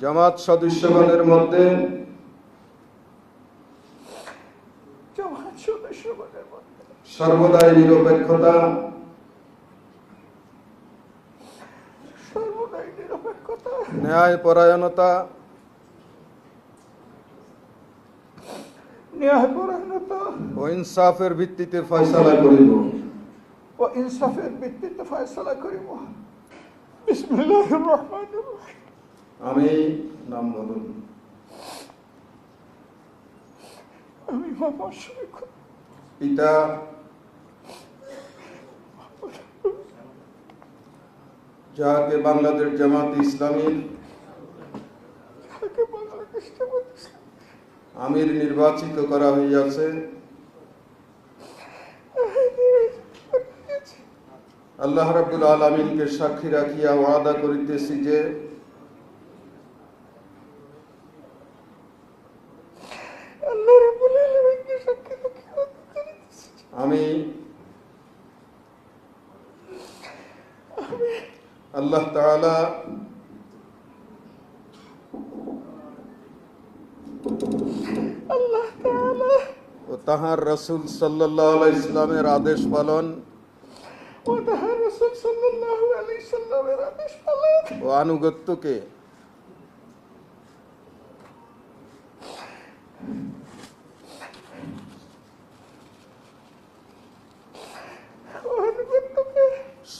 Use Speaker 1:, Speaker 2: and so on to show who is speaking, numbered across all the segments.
Speaker 1: জামাত সদস্যগণের মধ্যে সর্বদাই নিরপেক্ষতা
Speaker 2: সর্বদাই নিরপেক্ষতা
Speaker 1: ন্যায় পরায়ণতা
Speaker 2: ন্যায়পরায়ণতা
Speaker 1: ও ইনসাফের ভিত্তিতে ফয়সালা করিব।
Speaker 2: ও ইনসাফের ভিত্তিতে ফয়সলা করিব। বিসমিল্লাহির রহমানির রহিম।
Speaker 1: আমি নাম বলুন
Speaker 2: আমি
Speaker 1: পিতা যাহাকে বাংলাদেশ জামাত ইসলামীর আমির নির্বাচিত করা হইয়াছে। আল্লাহ রাব্বুল আলমিনকে সাক্ষী রাখিয়া ওয়াদা করিতেছি যে
Speaker 2: আল্লাহ রাব্বুল আলামিনকে সাক্ষী রেখে ওয়াদা করিতেছি যে
Speaker 1: আমি আল্লাহ তাআলা ও তাহার রসুল সাল্লাহ ইসলামের আদেশ পালন।
Speaker 2: ও তাহার রসুল সাল্লাহ আলী সাল্লামের আদেশ পালন।
Speaker 1: ও আনুগত্যকে
Speaker 2: ও আনুগত্যকে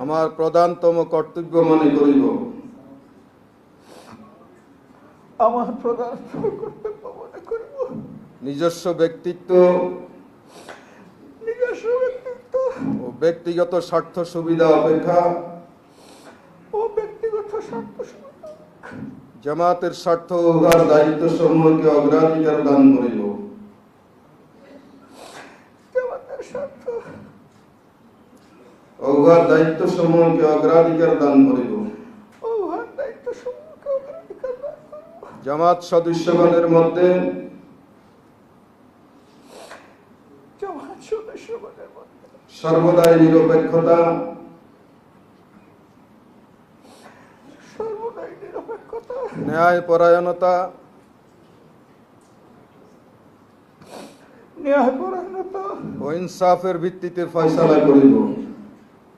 Speaker 1: আমার প্রধানতম কর্তব্য মনে করিব
Speaker 2: আমার প্রধান কর্তব্য মনে করব
Speaker 1: নিজস্ব ব্যক্তিত্ব
Speaker 2: নিজস্ব ব্যক্তিত্ব।
Speaker 1: ও ব্যক্তিগত স্বার্থ সুবিধা অপেক্ষা।
Speaker 2: ও ব্যক্তিগত স্বার্থ সুবিধা।
Speaker 1: জামাতের স্বার্থ ও উহার দায়িত্ব সমূহকে অগ্রাধিকার দান করিব
Speaker 2: জামাতের স্বার্থ
Speaker 1: ও উহার দায়িত্ব সমূহকে অগ্রাধিকার দান করিব। জামাত সদস্যগণের মধ্যে সর্বদাই নিরপেক্ষতা
Speaker 2: সর্বদাই নিরপেক্ষতা
Speaker 1: ন্যায় পরায়ণতা ও ইনসাফের ভিত্তিতে ফয়সালা করিব।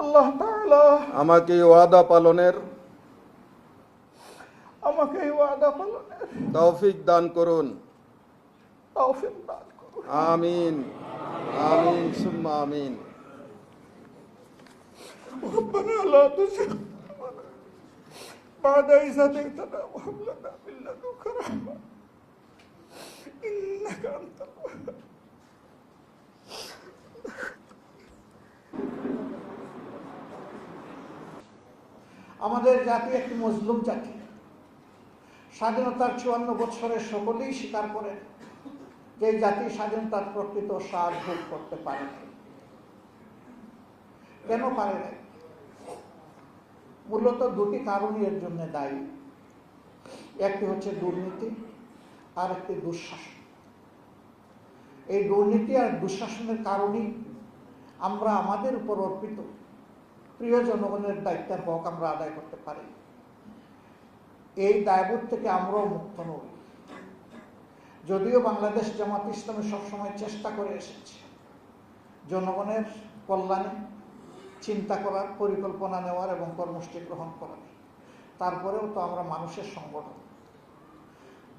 Speaker 2: আল্লাহ তাআলা
Speaker 1: আমাকে এই ওয়াদা পালনের
Speaker 2: আমাকে এই ওয়াদা পালনের
Speaker 1: তৌফিক দান করুন
Speaker 2: তৌফিক দান করুন
Speaker 1: আমিন আমিন সুম্মা আমিন
Speaker 2: ربنا لا تزغ قلوبنا بعد إذ هديتنا وهب لنا من لدنك رحمة আমাদের জাতি একটি মজলুম জাতি। স্বাধীনতার চুয়ান্ন বছরের সকলেই স্বীকার করেন যে জাতি স্বাধীনতার প্রকৃত স্বাদ ভোগ করতে পারে কেন পারে নাই?
Speaker 1: মূলত দুটি কারণই এর জন্য দায়ী। একটি হচ্ছে দুর্নীতি আর একটি দুঃশাসন। এই দুর্নীতি আর দুঃশাসনের কারণেই আমরা আমাদের উপর অর্পিত প্রিয় জনগণের দায়িত্বের হক আমরা আদায় করতে পারি। এই দায়বোধ থেকে আমরাও মুক্ত নই। যদিও বাংলাদেশ জামাত ইসলামী সবসময় চেষ্টা করে এসেছে জনগণের কল্যাণে চিন্তা করার, পরিকল্পনা নেওয়ার এবং কর্মসূচি গ্রহণ করার। তারপরেও তো আমরা মানুষের সংগঠন।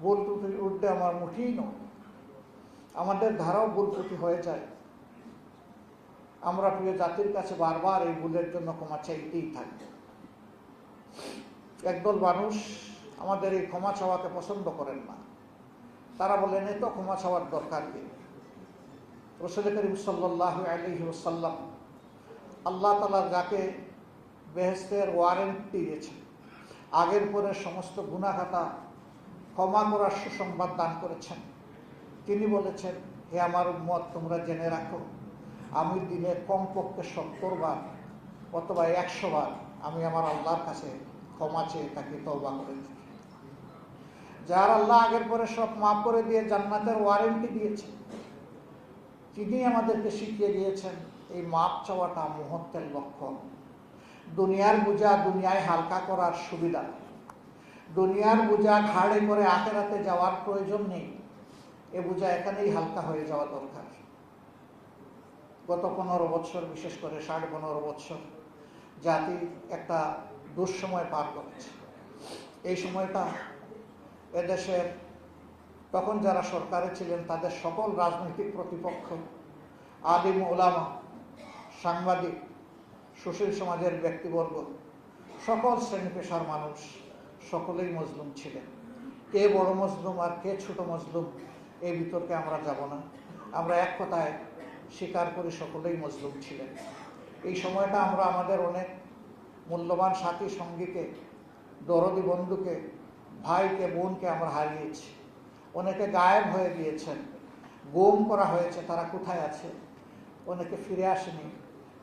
Speaker 1: ভুল ত্রুটির ঊর্ধ্বে আমার মুঠেই নয় আমাদের ধারাও ভুল হয়ে যায়। আমরা প্রিয় জাতির কাছে বারবার এই ভুলের জন্য ক্ষমা চাইতেই থাকব একদল মানুষ আমাদের এই ক্ষমা চাওয়াকে পছন্দ করেন না। তারা বলেন, এ তো ক্ষমা চাওয়ার দরকার নেই। রসুল করিম সাল্লাহ আলহি ওসাল্লাম আল্লাহ তালা যাকে বেহেস্তের ওয়ারেন্ট দিয়েছেন, আগের পরে সমস্ত গুণাখাতা ক্ষমা করার সুসংবাদ দান করেছেন। তিনি বলেছেন, হে আমার উম্মত, তোমরা জেনে রাখো আমি দিনে কমপক্ষে সত্তর বার অথবা একশো বার আমি আমার আল্লাহর কাছে ক্ষমা চেয়ে তাকে তওবা করে থাকি যার আল্লাহ আগের পরে সব মাফ করে দিয়ে জান্নাতের ওয়ারেন্টি দিয়েছে, তিনি আমাদেরকে শিখিয়ে দিয়েছেন এই মাপ চাওয়াটা মুহূর্তের লক্ষণ। দুনিয়ার বোঝা দুনিয়ায় হালকা করার সুবিধা। দুনিয়ার বোঝা ঘাড়ে করে আখেরাতে যাওয়ার প্রয়োজন নেই। এ বোঝা এখানেই হালকা হয়ে যাওয়া দরকার। গত পনেরো বছর বিশেষ করে ষাট পনেরো বছর জাতি একটা দুঃসময় পার করেছে। এই সময়টা এদেশের, তখন যারা সরকারে ছিলেন, তাদের সকল রাজনৈতিক প্রতিপক্ষ আদিম ওলামা সাংবাদিক, সুশীল সমাজের ব্যক্তিবর্গ, সকল শ্রেণি পেশার মানুষ, সকলেই মজলুম ছিলেন। কে বড় মজলুম আর কে ছোট মজলুম, এই বিতর্কে আমরা যাব না। আমরা এক কথায় স্বীকার করে সকলেই মজলুম ছিলেন। এই সময়টা আমরা আমাদের অনেক মূল্যবান সাথী সঙ্গীকে, দরদি বন্ধুকে, ভাইকে, বোনকে আমরা হারিয়েছি। অনেকে গায়েব হয়ে গিয়েছেন, গোম করা হয়েছে, তারা কোথায় আছে? অনেকে ফিরে আসেনি।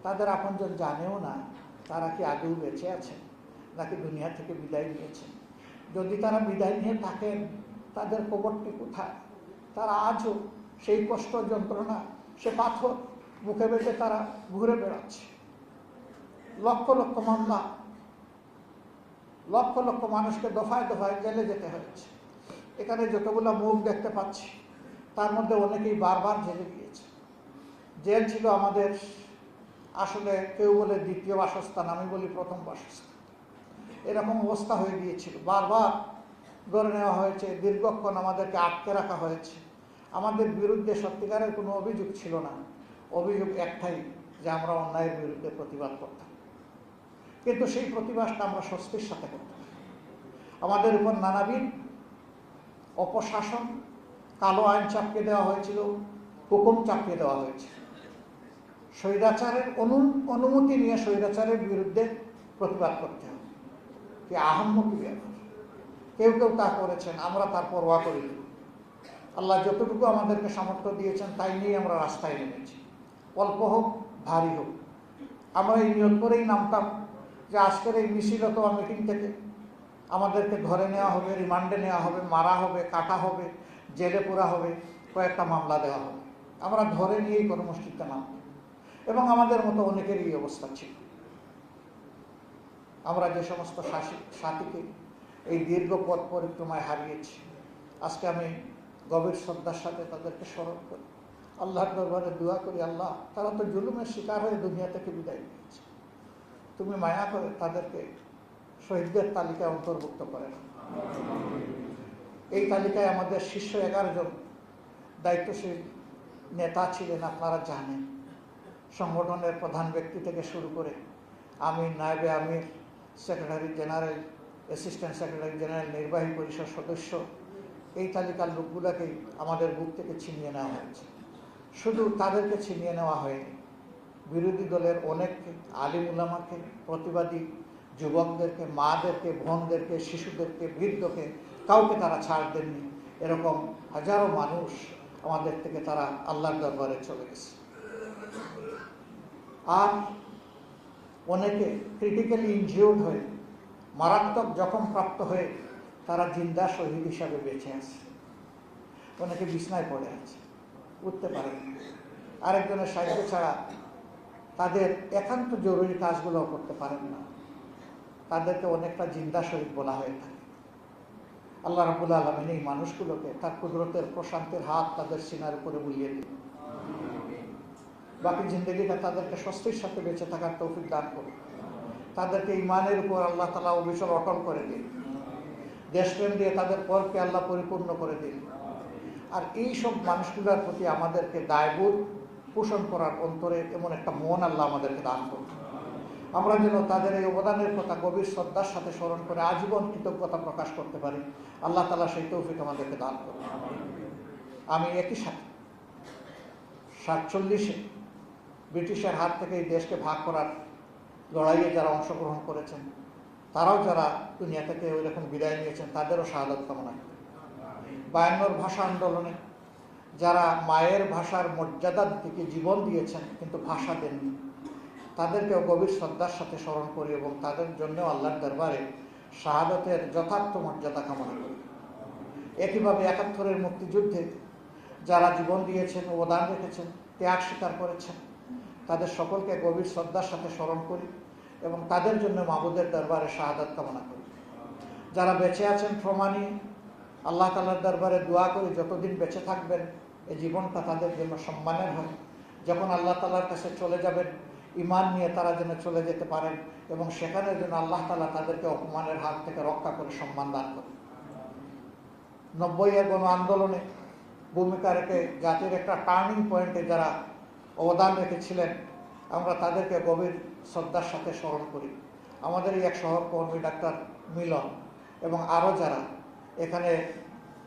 Speaker 1: তাদের আপনজন জানেও না, তারা কি আগেও বেঁচে আছেন, নাকি দুনিয়া থেকে বিদায় নিয়েছেন? যদি তারা বিদায় নিয়ে থাকেন, তাদের কবরটি কোথায়? তারা আজও সেই কষ্ট যন্ত্রণা সে পাথর মুখে বেঁধে তারা ঘুরে বেড়াচ্ছে। লক্ষ লক্ষ মামলা, লক্ষ লক্ষ মানুষকে দফায় দফায় জেলে যেতে হয়েছে। এখানে যতগুলো মুখ দেখতে পাচ্ছি, তার মধ্যে অনেকেই বারবার জেলে গিয়েছে। জেল ছিল আমাদের আসলে কেউ বলে দ্বিতীয় বাসস্থান, আমি বলি প্রথম বাসস্থান। এরকম অবস্থা হয়ে গিয়েছিল। বারবার ধরে নেওয়া হয়েছে, দীর্ঘক্ষণ আমাদেরকে আটকে রাখা হয়েছে। আমাদের বিরুদ্ধে সত্যিকারের কোনো অভিযোগ ছিল না। অভিযোগ একটাই যে আমরা অন্যায়ের বিরুদ্ধে প্রতিবাদ করতাম। কিন্তু সেই প্রতিবাদটা আমরা স্বস্তির সাথে করতাম। আমাদের উপর নানাবিধ অপশাসন, কালো আইন চাপিয়ে দেওয়া হয়েছিল, হুকুম চাপিয়ে দেওয়া হয়েছে স্বৈরাচারের অনু, অনুমতি নিয়ে স্বৈরাচারের বিরুদ্ধে প্রতিবাদ করতে হবে। কি আহম্মকি ব্যাপার। কেউ কেউ তা করেছেন, আমরা তার পরোয়া করি না। আল্লাহ যতটুকু আমাদেরকে সামর্থ্য দিয়েছেন, তাই নিয়ে আমরা রাস্তায় নেমেছি। অল্প হোক, ভারী হোক। আমরা এই নিয়ত করেই নামতাম যে আজকের এই মিছিল অথবা মিটিং থেকে আমাদেরকে ধরে নেওয়া হবে, রিমান্ডে নেওয়া হবে, মারা হবে, কাটা হবে, জেলে পোড়া হবে, কয়েকটা মামলা দেওয়া হবে। আমরা ধরে নিয়েই কর্মসূচিতে নামতাম। এবং আমাদের মতো অনেকেরই অবস্থা ছিল। আমরা যে সমস্ত সাথীকে এই দীর্ঘ পথ পরিক্রমায় হারিয়েছি, আজকে আমি গভীর শ্রদ্ধার সাথে তাদেরকে স্মরণ করি। আল্লাহর দরবারে দোয়া করি, আল্লাহ, তারা তো জুলুমের শিকার হয়ে দুনিয়া থেকে বিদায় নিয়েছে। তুমি মায়া করে তাদেরকে শহীদদের তালিকায় অন্তর্ভুক্ত করে না এই তালিকায় আমাদের শীর্ষ এগারো জন দায়িত্বশীল নেতা ছিলেন আপনারা জানেন। সংগঠনের প্রধান ব্যক্তি থেকে শুরু করে আমির, নায়েবে আমির, secretary general, assistant secretary general, নির্বাহী পরিষদ সদস্য এই তালিকার লোকগুলোকেই আমাদের বুক থেকে ছিনিয়ে নেওয়া হয়েছে। শুধু তাদেরকে ছিনিয়ে নেওয়া হয়নি, বিরোধী দলের অনেককে আলিম উলামাকে, প্রতিবাদী যুবকদেরকে, মাদেরকে, বোনদেরকে, শিশুদেরকে, বৃদ্ধকে কাউকে তারা ছাড় দেননি। এরকম হাজারো মানুষ আমাদের থেকে তারা আল্লাহর দরবারে চলে গেছে। আর অনেকে ক্রিটিক্যালি ইনজিওর্ড হয়ে, মারাত্মক জখম প্রাপ্ত হয়ে তারা জিন্দা শহীদ হিসাবে বেঁচে আছে। অনেকে বিছনায় পড়ে আছে। উঠতে পারে না। আরেকজনের সাহায্য ছাড়া তাদের একান্ত জরুরি কাজগুলো করতে পারেন না। তাদেরকে অনেকটা জিন্দা শহীদ বলা হয়ে থাকে। আল্লাহ রাবুল আলমিন এই মানুষগুলোকে তার কুদরতের, প্রশান্তির হাত তাদের সিনার উপরে বুলিয়ে দিন। বাকি জিন্দগিটা তাদেরকে স্বস্তির সাথে বেঁচে থাকার তৌফিক দান করুন। তাদেরকে ইমানের উপর আল্লাহ তালা অবিচল অটল করে দিন। দেশপ্রেম দিয়ে তাদের পরকে আল্লাহ পরিপূর্ণ করে দিন। আর এই সব মানুষগুলোর প্রতি আমাদেরকে দায়বোধ পোষণ করার অন্তরে এমন একটা মন আল্লাহ আমাদেরকে দান করুন। আমরা যেন তাদের এই অবদানের কথা, গভীর শ্রদ্ধার সাথে স্মরণ করে আজীবন কৃতজ্ঞতা প্রকাশ করতে পারি। আল্লাহ তালা সেই তৌফিক আমাদেরকে দান করুন। আমি একই সাথে সাতচল্লিশে ব্রিটিশের হাত থেকে এই দেশকে ভাগ করার লড়াইয়ে যারা অংশগ্রহণ করেছেন তারাও যারা দুনিয়া থেকে ওই রকম বিদায় নিয়েছেন, তাদেরও শাহাদত কামনা করি। বায়ান্নর ভাষা আন্দোলনে যারা মায়ের ভাষার মর্যাদার দিকে জীবন দিয়েছেন, কিন্তু ভাষা দেননি, তাদেরকেও গভীর শ্রদ্ধার সাথে স্মরণ করি এবং তাদের জন্যও আল্লাহর দরবারে শাহাদতের যথার্থ মর্যাদা কামনা করি। একইভাবে একাত্তরের মুক্তিযুদ্ধে যারা জীবন দিয়েছেন, অবদান রেখেছেন, ত্যাগ স্বীকার করেছেন, তাদের সকলকে গভীর শ্রদ্ধার সাথে স্মরণ করি। এবং তাদের জন্য মাহবুদের দরবারে শাহাদাত কামনা করি। যারা বেঁচে আছেন প্রমাণী আল্লাহ তালার দরবারে দোয়া করি, যতদিন বেঁচে থাকবেন, এই জীবনটা তাদের জন্য সম্মানের হয়। যখন আল্লাহ তালার কাছে চলে যাবেন ইমান নিয়ে তারা যেন চলে যেতে পারেন এবং সেখানে যেন আল্লাহ তালা তাদেরকে অপমানের হাত থেকে রক্ষা করে সম্মান দান করেন। নব্বইয়ের গণ আন্দোলনে ভূমিকা রেখে জাতির একটা টার্নিং পয়েন্টে যারা অবদান রেখেছিলেন, আমরা তাদেরকে গভীর শ্রদ্ধার সাথে স্মরণ করি। আমাদের এক সহকর্মী ডাক্তার মিলন এবং আরও যারা এখানে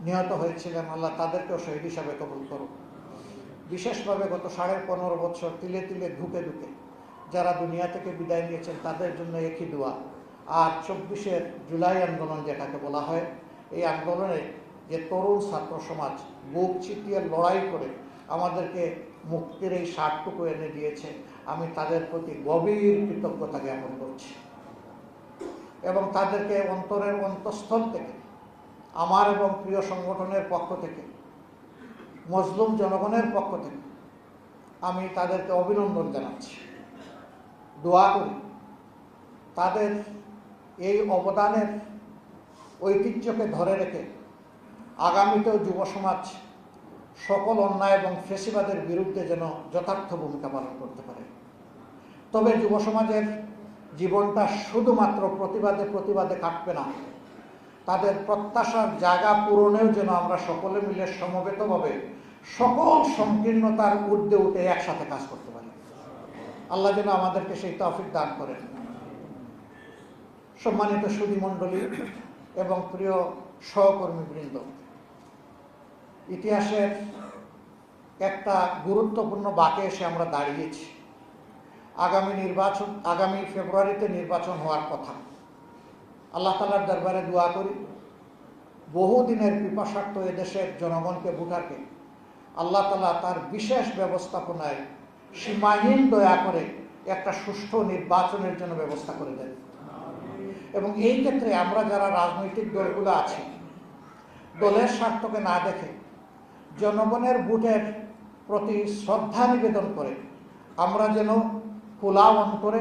Speaker 1: নিহত হয়েছিলেন, আল্লাহ তাদেরকেও শহীদ হিসাবে কবুল করুন বিশেষভাবে গত সাড়ে পনেরো বছর তিলে তিলে ঢুকে ঢুকে যারা দুনিয়া থেকে বিদায় নিয়েছেন, তাদের জন্য একই দোয়া। আর চব্বিশের জুলাই আন্দোলন যেটাকে বলা হয়, এই আন্দোলনে যে তরুণ ছাত্র সমাজ বুক চিতিয়ে লড়াই করে আমাদেরকে মুক্তির এই সারটুকু এনে দিয়েছে আমি তাদের প্রতি গভীর কৃতজ্ঞতা জ্ঞাপন করছি। এবং তাদেরকে অন্তরের অন্তঃস্থল থেকে, আমার এবং প্রিয় সংগঠনের পক্ষ থেকে, মজলুম জনগণের পক্ষ থেকে আমি তাদেরকে অভিনন্দন জানাচ্ছি। দোয়া করি তাদের এই অবদানের ঐতিহ্যকে ধরে রেখে আগামীতেও যুব সমাজ সকল অন্যায় এবং ফেসিবাদের বিরুদ্ধে যেন যথার্থ ভূমিকা পালন করতে পারে। তবে যুব সমাজের জীবনটা শুধুমাত্র প্রতিবাদে প্রতিবাদে কাটবে না। তাদের প্রত্যাশার জায়গা পূরণেও যেন আমরা সকলে মিলে সমবেতভাবে সকল সংকীর্ণতার ঊর্ধ্বে উঠে একসাথে কাজ করতে পারি। আল্লাহ যেন আমাদেরকে সেই তফিক দান করেন। সম্মানিত সুদী মণ্ডলী এবং প্রিয় সহকর্মীবৃন্দ ইতিহাসের একটা গুরুত্বপূর্ণ বাঁকে এসে আমরা দাঁড়িয়েছি। আগামী নির্বাচন, আগামী ফেব্রুয়ারিতে নির্বাচন হওয়ার কথা। আল্লাহ তালার দরবারে দোয়া করি বহুদিনের পিপাসার্থ এদেশের জনগণকে ভোটারকে আল্লাহ তালা তার বিশেষ ব্যবস্থাপনায় সীমাহীন দয়া করে একটা সুষ্ঠু নির্বাচনের জন্য ব্যবস্থা করে দেন। এবং এই ক্ষেত্রে আমরা যারা রাজনৈতিক দলগুলো আছি, দলের স্বার্থকে না দেখে জনগণের ভোটের প্রতি শ্রদ্ধা নিবেদন করে। আমরা যেন খোলা করে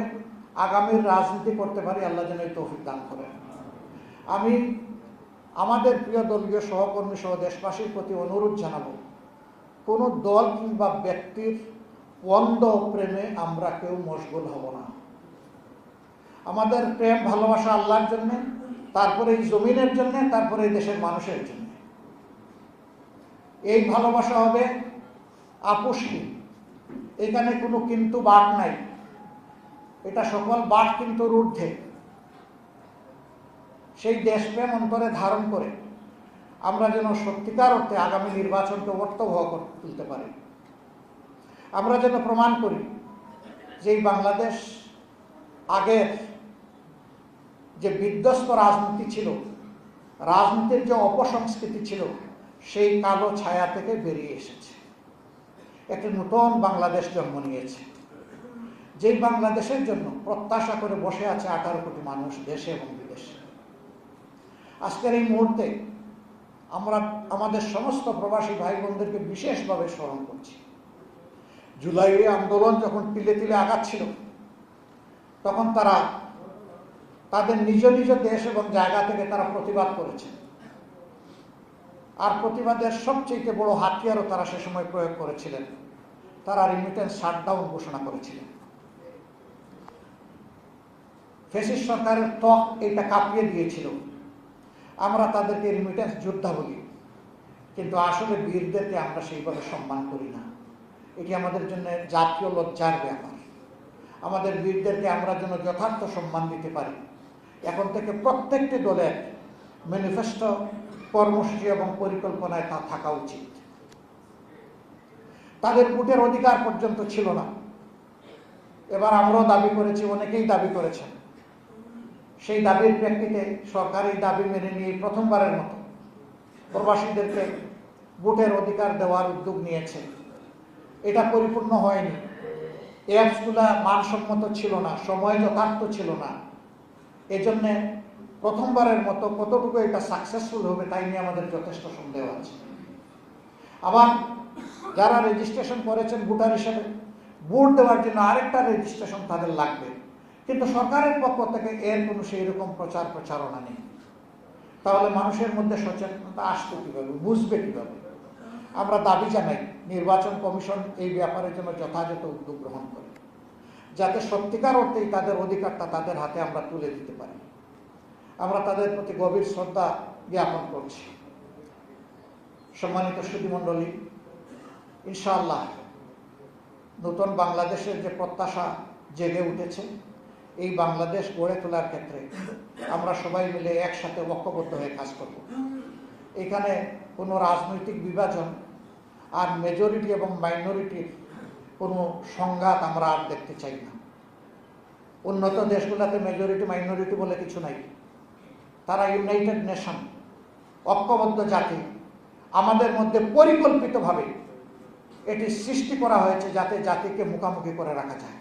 Speaker 1: আগামীর রাজনীতি করতে পারি, আল্লাহ যেন এই তৌফিক দান করেন। আমি আমাদের প্রিয় দলীয় সহকর্মী সহ দেশবাসীর প্রতি অনুরোধ জানাব, কোনো দল কিংবা ব্যক্তির অন্ধ প্রেমে আমরা কেউ মশগুল হব না। আমাদের প্রেম ভালোবাসা আল্লাহর জন্যে, তারপরে এই জমিনের জন্যে, তারপরে এই দেশের মানুষের জন্য। এই ভালোবাসা হবে আপুষ্টি এখানে কোনো কিন্তু বাট নাই। এটা সকল বাট কিন্তু ঊর্ধ্বে সেই দেশপ্রেম অন্তরে ধারণ করে। আমরা যেন সত্যিকার অর্থে আগামী নির্বাচনকে অর্থবহ করে তুলতে পারি। আমরা যেন প্রমাণ করি যে বাংলাদেশ আগের যে বিধ্বস্ত রাজনীতি ছিল, রাজনীতির যে অপসংস্কৃতি ছিল সেই কালো ছায়া থেকে বেরিয়ে এসেছে। একটি নতুন বাংলাদেশ জন্ম নিয়েছে। যেই বাংলাদেশের জন্য প্রত্যাশা করে বসে আছে আঠারো কোটি মানুষ দেশে এবং বিদেশে। আজকের এই মুহূর্তে আমরা আমাদের সমস্ত প্রবাসী ভাই বোনদেরকে বিশেষভাবে স্মরণ করছি। জুলাই আন্দোলন যখন তিলে তিলে আগাচ্ছিল, তখন তারা তাদের নিজ নিজ দেশ এবং জায়গা থেকে তারা প্রতিবাদ করেছে। আর প্রতিবাদের সবচেয়ে বড় হাতিয়ারও তারা সে সময় প্রয়োগ করেছিলেন। তারা রিমিটেন্স শাটডাউন ঘোষণা করেছিলেন। ফেসিস সরকারের ত্বক এটা কাঁপিয়ে দিয়েছিল। আমরা তাদেরকে রিমিটেন্স যোদ্ধা বলি। কিন্তু আসলে বীরদেরকে আমরা সেইভাবে সম্মান করি না। এটি আমাদের জন্য জাতীয় লজ্জার ব্যাপার। আমাদের বীরদেরকে আমরা যেন যথার্থ সম্মান দিতে পারি। এখন থেকে প্রত্যেকটি দলের ম্যানিফেস্টো কর্মসূচি এবং পরিকল্পনায় তা থাকা উচিত। তাদের ভোটের অধিকার পর্যন্ত ছিল না। এবার আমরাও দাবি করেছি, অনেকেই দাবি করেছেন। সেই দাবির প্রেক্ষিতে সরকার এই দাবি মেনে নিয়ে প্রথমবারের মতো প্রবাসীদেরকে ভোটের অধিকার দেওয়ার উদ্যোগ নিয়েছে। এটা পরিপূর্ণ হয়নি। অ্যাপসগুলা মানসম্মত ছিল না, সময় যথার্থ ছিল না। এজন্য প্রথমবারের মতো কতটুকু এটা সাকসেসফুল হবে তাই নিয়ে আমাদের যথেষ্ট সন্দেহ আছে। আবার যারা রেজিস্ট্রেশন করেছেন ভোটার হিসেবে, ভোট দেওয়ার জন্য আরেকটা রেজিস্ট্রেশন তাদের লাগবে। কিন্তু সরকারের পক্ষ থেকে এর কোনো সেই রকম প্রচার প্রচারণা নেই। তাহলে মানুষের মধ্যে সচেতনতা আসবে কীভাবে, বুঝবে কীভাবে? আমরা দাবি জানাই, নির্বাচন কমিশন এই ব্যাপারে যেন যথাযথ উদ্যোগ গ্রহণ করে, যাতে সত্যিকার অর্থেই তাদের অধিকারটা তাদের হাতে আমরা তুলে দিতে পারি। তাদের প্রতি গভীর শ্রদ্ধা জ্ঞাপন করছি। সম্মানিত সুধীমণ্ডলী, ইনশাআল্লাহ নতুন বাংলাদেশের যে প্রত্যাশা জেগে উঠেছে, এই বাংলাদেশ গড়ে তোলার ক্ষেত্রে আমরা সবাই মিলে একসাথে ঐক্যবদ্ধ হয়ে কাজ করব। এখানে কোনো রাজনৈতিক বিভাজন আর মেজরিটি এবং মাইনরিটির কোনো সংঘাত আমরা আর দেখতে চাই না। উন্নত দেশগুলোতে মেজরিটি মাইনরিটি বলে কিছু নাই। তারা ইউনাইটেড নেশন, ঐক্যবদ্ধ জাতি। আমাদের মধ্যে পরিকল্পিতভাবে এটি সৃষ্টি করা হয়েছে যাতে জাতিকে মুখামুখি করে রাখা যায়।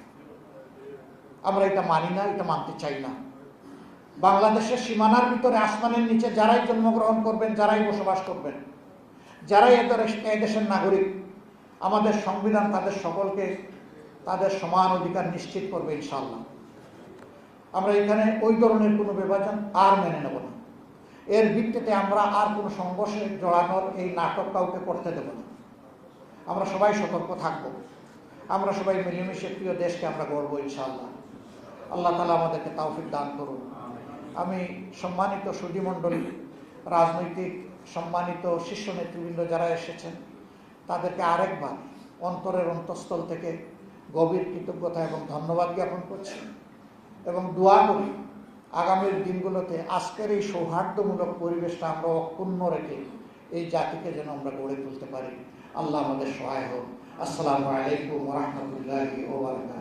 Speaker 1: আমরা এটা মানি না, এটা মানতে চাই না। বাংলাদেশের সীমানার ভিতরে আসমানের নিচে যারাই জন্মগ্রহণ করবেন, যারাই বসবাস করবেন, যারাই এদের দেশের নাগরিক, আমাদের সংবিধান তাদের সকলকে তাদের সমান অধিকার নিশ্চিত করবে ইনশাল্লাহ আমরা এখানে ওই ধরনের কোনো বিভাজন আর মেনে নেব না। এর ভিত্তিতে আমরা আর কোনো সংঘর্ষে জড়ানোর এই নাটক কাউকে করতে দেব না। আমরা সবাই সতর্ক থাকব। আমরা সবাই মিলেমিশে প্রিয় দেশকে আমরা গর্ব ইনশাআল্লাহ। আল্লাহ তালা আমাদেরকে তাওফিক দান করুন। আমি সম্মানিত সুধীমণ্ডলী, রাজনৈতিক সম্মানিত শীর্ষ নেতৃবৃন্দ যারা এসেছেন, তাদেরকে আরেকবার অন্তরের অন্তঃস্থল থেকে গভীর কৃতজ্ঞতা এবং ধন্যবাদ জ্ঞাপন করছি। এবং দোয়া করি আগামীর দিনগুলোতে আজকের এই সৌহার্দ্যমূলক পরিবেশটা আমরা অক্ষুণ্ণ রেখে এই জাতিকে যেন আমরা গড়ে তুলতে পারি। আল্লাহ আমাদের সহায় হোক। আসসালামু আলাইকুম রহমতুল্লাহ ওবরাকাতুহু